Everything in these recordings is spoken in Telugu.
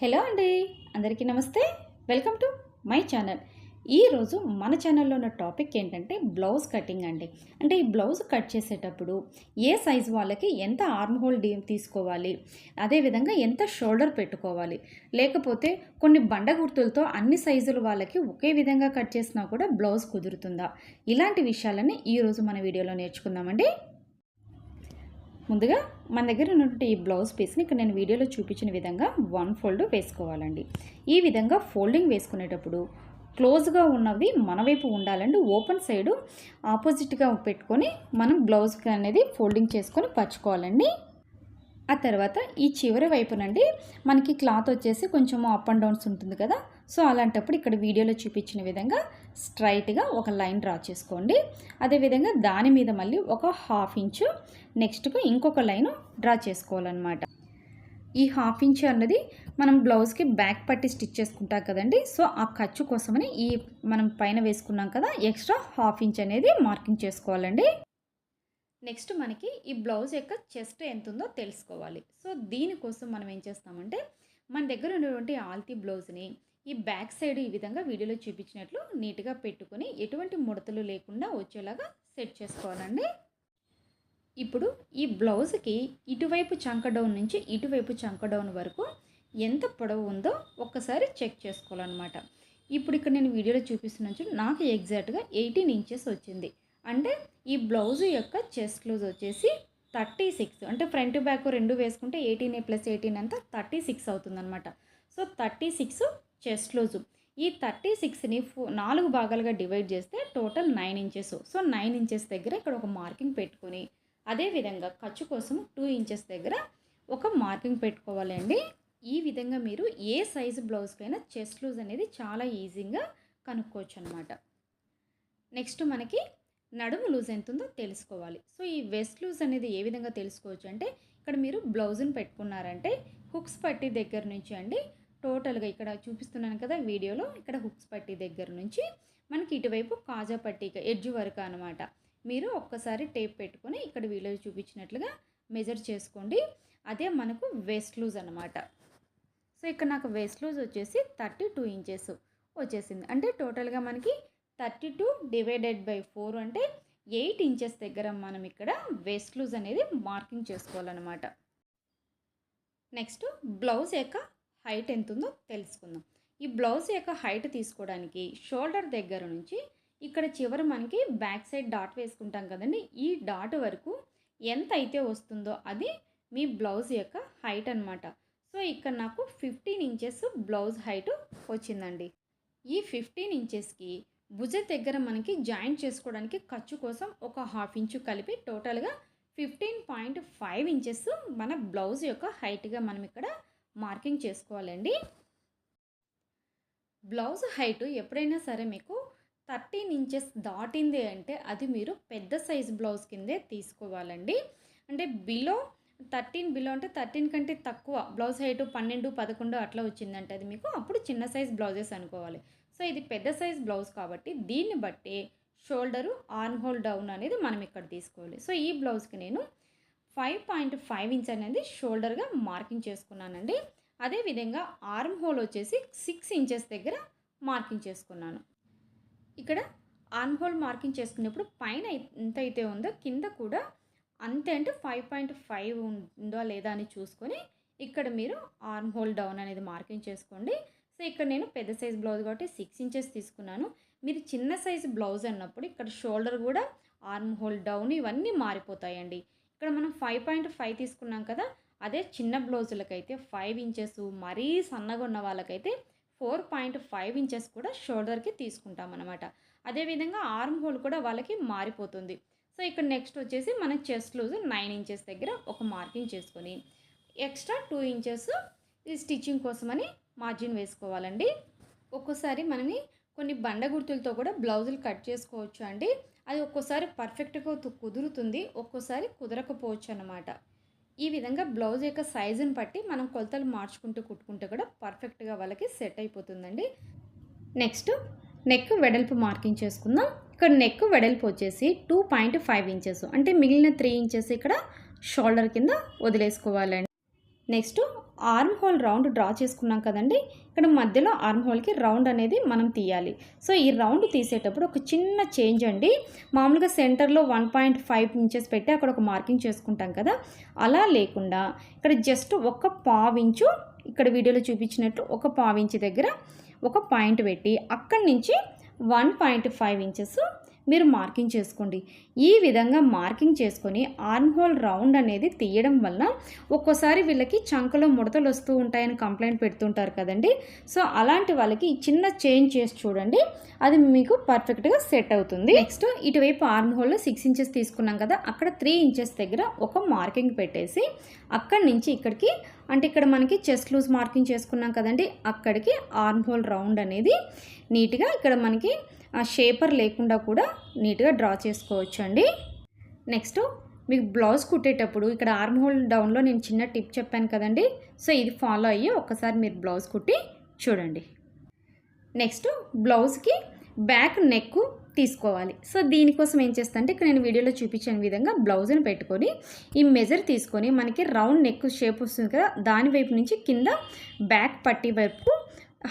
హలో అండి. అందరికీ నమస్తే. Welcome to my channel. ఈరోజు మన ఛానల్లో ఉన్న టాపిక్ ఏంటంటే బ్లౌజ్ కటింగ్ అండి. అంటే ఈ బ్లౌజ్ కట్ చేసేటప్పుడు ఏ సైజ్ వాళ్ళకి ఎంత ఆర్మ్ హోల్ డీ తీసుకోవాలి? అదేవిధంగా ఎంత షోల్డర్ పెట్టుకోవాలి? లేకపోతే కొన్ని బండ గుర్తులతో అన్ని సైజుల వాళ్ళకి ఒకే విధంగా కట్ చేసినా కూడా బ్లౌజ్ కుదురుతుందా? ఇలాంటి విషయాలని ఈరోజు మన వీడియోలో నేర్చుకుందామండి. ముందుగా మన దగ్గర ఉన్నటువంటి ఈ బ్లౌజ్ పీస్ని ఇక్కడ నేను వీడియోలో చూపించిన విధంగా వన్ ఫోల్డ్ వేసుకోవాలండి. ఈ విధంగా ఫోల్డింగ్ వేసుకునేటప్పుడు క్లోజ్గా ఉన్నవి మన వైపు ఉండాలండి. ఓపెన్ సైడు ఆపోజిట్గా పెట్టుకొని మనం బ్లౌజ్కి అనేది ఫోల్డింగ్ చేసుకొని పరుచుకోవాలండి. ఆ తర్వాత ఈ చివరి వైపునండి మనకి క్లాత్ వచ్చేసి కొంచెం అప్ అండ్ డౌన్స్ ఉంటుంది కదా. సో అలాంటప్పుడు ఇక్కడ వీడియోలో చూపించిన విధంగా స్ట్రైట్గా ఒక లైన్ డ్రా చేసుకోండి. అదేవిధంగా దాని మీద మళ్ళీ ఒక హాఫ్ ఇంచు నెక్స్ట్కు ఇంకొక లైను డ్రా చేసుకోవాలన్నమాట. ఈ హాఫ్ ఇంచ్ అన్నది మనం బ్లౌజ్కి బ్యాక్ పట్టి స్టిచ్ చేసుకుంటాం కదండి. సో ఆ ఖర్చు కోసమని ఈ మనం పైన వేసుకున్నాం కదా ఎక్స్ట్రా హాఫ్ ఇంచ్ అనేది మార్కింగ్ చేసుకోవాలండి. నెక్స్ట్ మనకి ఈ బ్లౌజ్ యొక్క చెస్ట్ ఎంత ఉందో తెలుసుకోవాలి. సో దీనికోసం మనం ఏం చేస్తామంటే మన దగ్గర ఉన్నటువంటి ఆల్తీ బ్లౌజ్ని ఈ బ్యాక్ సైడ్ ఈ విధంగా వీడియోలో చూపించినట్లు నీట్గా పెట్టుకొని ఎటువంటి ముడతలు లేకుండా వచ్చేలాగా సెట్ చేసుకోవాలండి. ఇప్పుడు ఈ బ్లౌజ్కి ఇటువైపు చంక డౌన్ నుంచి ఇటువైపు చంక డౌన్ వరకు ఎంత పొడవు ఉందో ఒక్కసారి చెక్ చేసుకోవాలన్నమాట. ఇప్పుడు ఇక్కడ నేను వీడియోలో చూపిస్తున్న నాకు ఎగ్జాక్ట్గా ఎయిటీన్ ఇంచెస్ వచ్చింది. అంటే ఈ బ్లౌజ్ యొక్క చెస్ట్ లూజ్ వచ్చేసి థర్టీ సిక్స్. అంటే ఫ్రంట్ బ్యాక్ రెండు వేసుకుంటే ఎయిటీన్ ప్లస్ ఎయిటీన్ అంతా థర్టీ సిక్స్ అవుతుందన్నమాట. So thirty six chest loose ఈ థర్టీ సిక్స్ని ఫో నాలుగు భాగాలుగా డివైడ్ చేస్తే total nine inches. So nine inches దగ్గర ఇక్కడ ఒక మార్కింగ్ పెట్టుకొని అదేవిధంగా ఖర్చు కోసం టూ ఇంచెస్ దగ్గర ఒక మార్కింగ్ పెట్టుకోవాలండి ఈ విధంగా మీరు ఏ సైజు బ్లౌజ్కైనా చెస్ట్ లూజ్ అనేది చాలా ఈజీగా కనుక్కోవచ్చు అనమాట నెక్స్ట్ మనకి నడుము లూజ్ ఎంత ఉందో తెలుసుకోవాలి. సో ఈ వెస్ట్ లూజ్ అనేది ఏ విధంగా తెలుసుకోవచ్చు అంటే ఇక్కడ మీరు బ్లౌజ్ని పెట్టుకున్నారంటే హుక్స్ పట్టి దగ్గర నుంచి అండి టోటల్గా ఇక్కడ చూపిస్తున్నాను కదా వీడియోలో ఇక్కడ హుక్స్ పట్టి దగ్గర నుంచి మనకి ఇటువైపు కాజా పట్టి ఎడ్జ్ వరకు అనమాట మీరు ఒక్కసారి టేప్ పెట్టుకొని ఇక్కడ వీడియో చూపించినట్లుగా మెజర్ చేసుకోండి. అదే మనకు వెస్ట్ లూజ్ అనమాట సో ఇక్కడ నాకు వెస్ట్ లూజ్ వచ్చేసి థర్టీ టూ ఇంచెస్ వచ్చేసింది. అంటే టోటల్గా మనకి thirty two divided by four అంటే ఎయిట్ ఇంచెస్ దగ్గర మనం ఇక్కడ వేస్ట్ లూజ్ అనేది మార్కింగ్ చేసుకోవాలన్నమాట. నెక్స్ట్ బ్లౌజ్ యొక్క హైట్ ఎంత ఉందో తెలుసుకుందాం. ఈ బ్లౌజ్ యొక్క హైట్ తీసుకోవడానికి షోల్డర్ దగ్గర నుంచి ఇక్కడ చివరి మనకి బ్యాక్ సైడ్ డాట్ వేసుకుంటాం కదండి. ఈ డాట్ వరకు ఎంత అయితే వస్తుందో అది మీ బ్లౌజ్ యొక్క హైట్ అనమాట సో ఇక్కడ నాకు ఫిఫ్టీన్ ఇంచెస్ బ్లౌజ్ హైట్ వచ్చిందండి. ఈ ఫిఫ్టీన్ ఇంచెస్కి భుజ దగ్గర మనకి జాయింట్ చేసుకోవడానికి ఖర్చు కోసం ఒక హాఫ్ ఇంచు కలిపి టోటల్గా ఫిఫ్టీన్ పాయింట్ ఫైవ్ ఇంచెస్ మన బ్లౌజ్ యొక్క హైట్గా మనం ఇక్కడ మార్కింగ్ చేసుకోవాలండి. బ్లౌజ్ హైట్ ఎప్పుడైనా సరే మీకు థర్టీన్ ఇంచెస్ దాటింది అంటే అది మీరు పెద్ద సైజ్ బ్లౌజ్ కిందే తీసుకోవాలండి. అంటే బిలో థర్టీన్ బిలో అంటే థర్టీన్ కంటే తక్కువ బ్లౌజ్ హైట్ పన్నెండు పదకొండు అట్లా వచ్చిందంటే అది మీకు అప్పుడు చిన్న సైజ్ బ్లౌజెస్ అనుకోవాలి. సో ఇది పెద్ద సైజ్ బ్లౌజ్ కాబట్టి దీన్ని బట్టి షోల్డరు ఆర్మ్ హోల్ డౌన్ అనేది మనం ఇక్కడ తీసుకోవాలి. సో ఈ బ్లౌజ్కి నేను ఫైవ్ పాయింట్ ఫైవ్ ఇంచ్ అనేది షోల్డర్గా మార్కింగ్ చేసుకున్నానండి. అదేవిధంగా ఆర్మ్ హోల్ వచ్చేసి సిక్స్ ఇంచెస్ దగ్గర మార్కింగ్ చేసుకున్నాను. ఇక్కడ ఆర్మ్ హోల్ మార్కింగ్ చేసుకునేప్పుడు పైన ఎంత అయితే ఉందో కింద కూడా అంతే అంటే ఫైవ్ పాయింట్ ఫైవ్ ఉందో లేదా అని చూసుకొని ఇక్కడ మీరు ఆర్మ్ హోల్ డౌన్ అనేది మార్కింగ్ చేసుకోండి. సో ఇక్కడ నేను పెద్ద సైజ్ బ్లౌజ్ కాబట్టి సిక్స్ ఇంచెస్ తీసుకున్నాను. మీరు చిన్న సైజ్ బ్లౌజ్ అన్నప్పుడు ఇక్కడ షోల్డర్ కూడా ఆర్మ్ హోల్ డౌన్ ఇవన్నీ మారిపోతాయండి. ఇక్కడ మనం ఫైవ్ పాయింట్ ఫైవ్ తీసుకున్నాం కదా అదే చిన్న బ్లౌజులకైతే ఫైవ్ ఇంచెస్ మరీ సన్నగా ఉన్న వాళ్ళకైతే ఫోర్ పాయింట్ ఫైవ్ ఇంచెస్ కూడా షోల్డర్కి తీసుకుంటాం అనమాట అదేవిధంగా ఆర్మ్ హోల్ కూడా వాళ్ళకి మారిపోతుంది. సో ఇక్కడ నెక్స్ట్ వచ్చేసి మన చెస్ట్ లూజ్ నైన్ ఇంచెస్ దగ్గర ఒక మార్కింగ్ చేసుకొని ఎక్స్ట్రా టూ ఇంచెస్ ఈ స్టిచ్చింగ్ కోసమని మార్జిన్ వేసుకోవాలండి. ఒక్కోసారి మనని కొన్ని బండ గుర్తులతో కూడా బ్లౌజులు కట్ చేసుకోవచ్చు అండి. అది ఒక్కోసారి పర్ఫెక్ట్గా కుదురుతుంది. ఒక్కోసారి కుదరకపోవచ్చు అన్నమాట. ఈ విధంగా బ్లౌజ్ యొక్క సైజుని బట్టి మనం కొలతలు మార్చుకుంటూ కుట్టుకుంటే కూడా పర్ఫెక్ట్గా వాళ్ళకి సెట్ అయిపోతుందండి. నెక్స్ట్ నెక్ వెడల్పు మార్కింగ్ చేసుకుందాం. ఇక్కడ నెక్ వెడల్పు వచ్చేసి టూ పాయింట్ ఫైవ్ ఇంచెస్. అంటే మిగిలిన త్రీ ఇంచెస్ ఇక్కడ షోల్డర్ కింద వదిలేసుకోవాలండి. Next arm hole round draw చేసుకున్నాం కదండి. ఇక్కడ మధ్యలో ఆర్మ్ హోల్కి రౌండ్ అనేది మనం తీయాలి. సో ఈ రౌండ్ తీసేటప్పుడు ఒక చిన్న చేంజ్ అండి. మామూలుగా సెంటర్లో వన్ పాయింట్ ఫైవ్ ఇంచెస్ పెట్టి అక్కడ ఒక మార్కింగ్ చేసుకుంటాం కదా. అలా లేకుండా ఇక్కడ జస్ట్ ఒక పావించు ఇక్కడ వీడియోలో చూపించినట్టు ఒక పావించి దగ్గర ఒక పాయింట్ పెట్టి అక్కడి నుంచి వన్ పాయింట్ ఫైవ్ ఇంచెస్ మీరు మార్కింగ్ చేసుకోండి. ఈ విధంగా మార్కింగ్ చేసుకొని ఆర్మ్ హోల్ రౌండ్ అనేది తీయడం వల్ల ఒక్కోసారి వీళ్ళకి చంకలో ముడతలు వస్తూ ఉంటాయని కంప్లైంట్ పెడుతుంటారు కదండి. సో అలాంటి వాళ్ళకి చిన్న చేంజ్ చేసి చూడండి. అది మీకు పర్ఫెక్ట్గా సెట్ అవుతుంది. నెక్స్ట్ ఇటువైపు ఆర్మ్ హోల్లో సిక్స్ ఇంచెస్ తీసుకున్నాం కదా అక్కడ త్రీ ఇంచెస్ దగ్గర ఒక మార్కింగ్ పెట్టేసి అక్కడి నుంచి ఇక్కడికి అంటే ఇక్కడ మనకి చెస్ట్ లూజ్ మార్కింగ్ చేసుకున్నాం కదండి అక్కడికి ఆర్మ్ హోల్ రౌండ్ అనేది నీట్గా ఇక్కడ మనకి షేపర్ లేకుండా కూడా నీట్గా డ్రా చేసుకోవచ్చు అండి నెక్స్ట్ మీకు బ్లౌజ్ కుట్టేటప్పుడు ఇక్కడ ఆర్మ్ హోల్ డౌన్లో నేను చిన్న టిప్ చెప్పాను కదండి. సో ఇది ఫాలో అయ్యి ఒక్కసారి మీరు బ్లౌజ్ కుట్టి చూడండి. నెక్స్ట్ బ్లౌజ్కి బ్యాక్ నెక్ తీసుకోవాలి. సో దీనికోసం ఏం చేస్తా అంటే ఇక్కడ నేను వీడియోలో చూపించిన విధంగా బ్లౌజ్ని పెట్టుకొని ఈ మెజర్ తీసుకొని మనకి రౌండ్ నెక్ షేప్ వస్తుంది కదా దాని వైపు నుంచి కింద బ్యాక్ పట్టి వైపు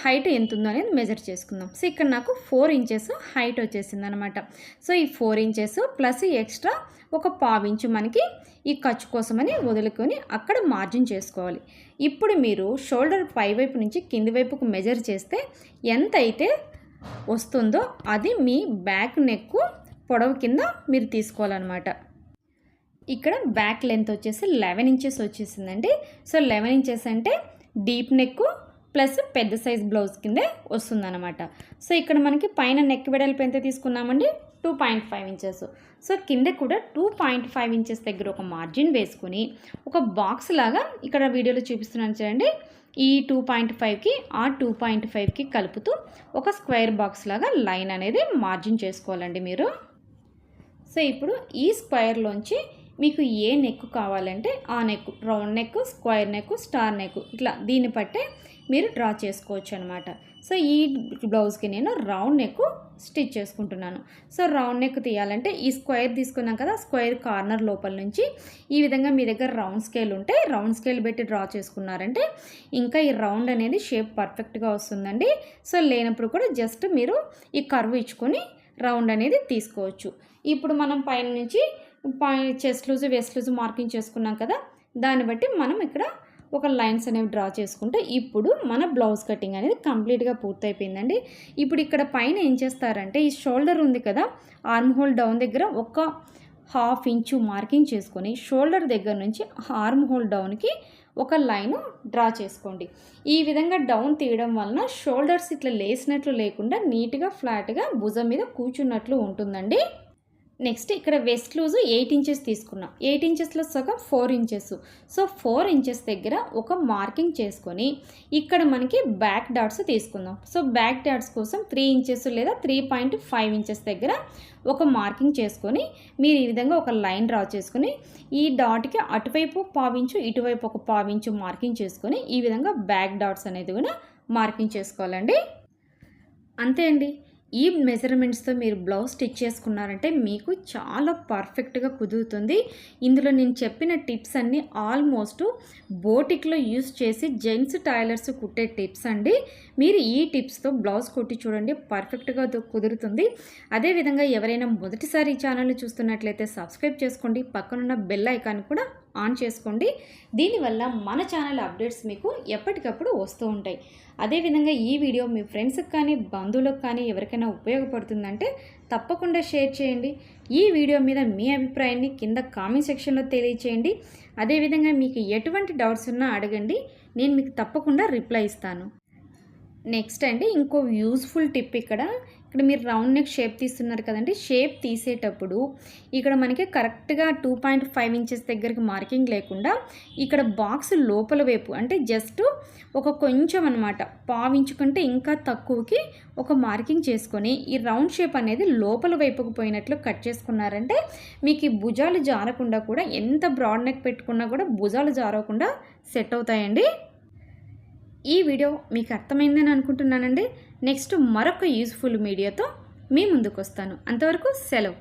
హైట్ ఎంత ఉందో అనేది మెజర్ చేసుకుందాం. సో ఇక్కడ నాకు ఫోర్ ఇంచెస్ హైట్ వచ్చేసింది అనమాట సో ఈ ఫోర్ ఇంచెస్ ప్లస్ ఎక్స్ట్రా ఒక పావించు మనకి ఈ ఖర్చు కోసమని వదులుకొని అక్కడ మార్జిన్ చేసుకోవాలి. ఇప్పుడు మీరు షోల్డర్ పై వైపు నుంచి కింది వైపుకు మెజర్ చేస్తే ఎంత అయితే వస్తుందో అది మీ బ్యాక్ నెక్ పొడవు కింద మీరు తీసుకోవాలన్నమాట. ఇక్కడ బ్యాక్ లెంత్ వచ్చేసి లెవెన్ ఇంచెస్ వచ్చేసిందండి. సో లెవెన్ ఇంచెస్ అంటే డీప్ నెక్ ప్లస్ పెద్ద సైజ్ బ్లౌజ్ కిందే వస్తుందన్నమాట. సో ఇక్కడ మనకి పైన నెక్ వెడల్పు ఎంత తీసుకున్నామండి? Two point five inches so కింద కూడా టూ పాయింట్ ఫైవ్ ఇంచెస్ దగ్గర ఒక మార్జిన్ వేసుకుని ఒక బాక్స్ లాగా ఇక్కడ వీడియోలో చూపిస్తున్నాను చూడండి. ఈ టూ పాయింట్ ఫైవ్కి ఆ టూ పాయింట్ ఫైవ్కి కలుపుతూ ఒక స్క్వేర్ బాక్స్ లాగా లైన్ అనేది మార్జిన్ చేసుకోవాలండి మీరు. సో ఇప్పుడు ఈ స్క్వేర్లోంచి మీకు ఏ నెక్ కావాలంటే ఆ neck round neck square neck star neck ఇట్లా దీన్ని బట్టే మీరు డ్రా చేసుకోవచ్చు అనమాట సో ఈ బ్లౌజ్కి నేను రౌండ్ నెక్ స్టిచ్ చేసుకుంటున్నాను. సో రౌండ్ నెక్ తీయాలంటే ఈ స్క్వేర్ తీసుకున్నాం కదా స్క్వేర్ కార్నర్ లోపల నుంచి ఈ విధంగా మీ దగ్గర రౌండ్ స్కేల్ ఉంటే రౌండ్ స్కేల్ పెట్టి డ్రా చేసుకున్నారంటే ఇంకా ఈ రౌండ్ అనేది షేప్ పర్ఫెక్ట్గా వస్తుందండి. సో లేనప్పుడు కూడా జస్ట్ మీరు ఈ కర్వ్ ఇచ్చుకొని రౌండ్ అనేది తీసుకోవచ్చు. ఇప్పుడు మనం పైన నుంచి chest loose waist loose marking చేసుకున్నాం కదా దాన్ని బట్టి మనం ఇక్కడ ఒక లైన్స్ అనేవి డ్రా చేసుకుంటే ఇప్పుడు మన బ్లౌజ్ కటింగ్ అనేది కంప్లీట్గా పూర్తయిపోయిందండి. ఇప్పుడు ఇక్కడ పైన ఏం చేస్తారంటే ఈ షోల్డర్ ఉంది కదా ఆర్మ్ హోల్ డౌన్ దగ్గర ఒక హాఫ్ ఇంచు మార్కింగ్ చేసుకొని షోల్డర్ దగ్గర నుంచి ఆర్మ్ హోల్ డౌన్కి ఒక లైన్ డ్రా చేసుకోండి. ఈ విధంగా డౌన్ తీయడం వలన షోల్డర్స్ ఇట్లా లేసినట్లు లేకుండా నీట్గా ఫ్లాట్గా భుజం మీద కూర్చున్నట్లు ఉంటుందండి. నెక్స్ట్ ఇక్కడ వెస్ట్ లూజ్ ఎయిట్ ఇంచెస్ తీసుకున్నాం. ఎయిట్ ఇంచెస్లో సగం four inches. So four inches దగ్గర ఒక మార్కింగ్ చేసుకొని ఇక్కడ మనకి బ్యాక్ డాట్స్ తీసుకుందాం. సో బ్యాక్ డాట్స్ కోసం త్రీ ఇంచెస్ లేదా త్రీ పాయింట్ ఫైవ్ ఇంచెస్ దగ్గర ఒక మార్కింగ్ చేసుకొని మీరు ఈ విధంగా ఒక లైన్ డ్రా చేసుకొని ఈ డాట్కి అటువైపు పావించు ఇటువైపు ఒక పావించు మార్కింగ్ చేసుకొని ఈ విధంగా బ్యాక్ డాట్స్ అనేది కూడా మార్కింగ్ చేసుకోవాలండి. అంతే అండి. ఈ మెజర్మెంట్స్తో మీరు బ్లౌజ్ స్టిచ్ చేసుకున్నారంటే మీకు చాలా పర్ఫెక్ట్గా కుదురుతుంది. ఇందులో నేను చెప్పిన టిప్స్ అన్నీ ఆల్మోస్ట్ బోటిక్లో యూస్ చేసి జెంట్స్ టైలర్స్ కుట్టే టిప్స్ అండి. మీరు ఈ టిప్స్తో బ్లౌజ్ కొట్టి చూడండి పర్ఫెక్ట్గా కుదురుతుంది. అదేవిధంగా ఎవరైనా మొదటిసారి ఈ ఛానల్ చూస్తున్నట్లయితే సబ్స్క్రైబ్ చేసుకోండి. పక్కనున్న బెల్ ఐకాన్ కూడా ఆన్ చేసుకోండి. దీనివల్ల మన ఛానల్ అప్డేట్స్ మీకు ఎప్పటికప్పుడు వస్తూ ఉంటాయి. అదేవిధంగా ఈ వీడియో మీ ఫ్రెండ్స్కి కానీ బంధువులకు కానీ ఎవరికైనా ఉపయోగపడుతుందంటే తప్పకుండా షేర్ చేయండి. ఈ వీడియో మీద మీ అభిప్రాయాన్ని కింద కామెంట్ సెక్షన్లో తెలియచేయండి. అదేవిధంగా మీకు ఎటువంటి డౌట్స్ ఉన్నా అడగండి. నేను మీకు తప్పకుండా రిప్లై ఇస్తాను. నెక్స్ట్ అండి ఇంకో యూస్ఫుల్ టిప్ ఇక్కడ. ఇక్కడ మీరు రౌండ్ నెక్ షేప్ తీస్తున్నారు కదండి షేప్ తీసేటప్పుడు ఇక్కడ మనకి కరెక్ట్గా టూ పాయింట్ ఫైవ్ ఇంచెస్ దగ్గరికి మార్కింగ్ లేకుండా ఇక్కడ బాక్స్ లోపల వైపు అంటే జస్ట్ ఒక కొంచెం అనమాట పావించుకుంటే ఇంకా తక్కువకి ఒక మార్కింగ్ చేసుకొని ఈ రౌండ్ షేప్ అనేది లోపల వైపుకు పోయినట్లు కట్ చేసుకున్నారంటే మీకు ఈ భుజాలు జారకుండా కూడా ఎంత బ్రాడ్ నెక్ పెట్టుకున్నా కూడా భుజాలు జారకుండా సెట్ అవుతాయండి. ఈ వీడియో మీకు అర్థమైందని అనుకుంటున్నానండి. నెక్స్ట్ మరొక యూస్ఫుల్ మీడియాతో మీ ముందుకు వస్తాను అంతవరకు సెలవు.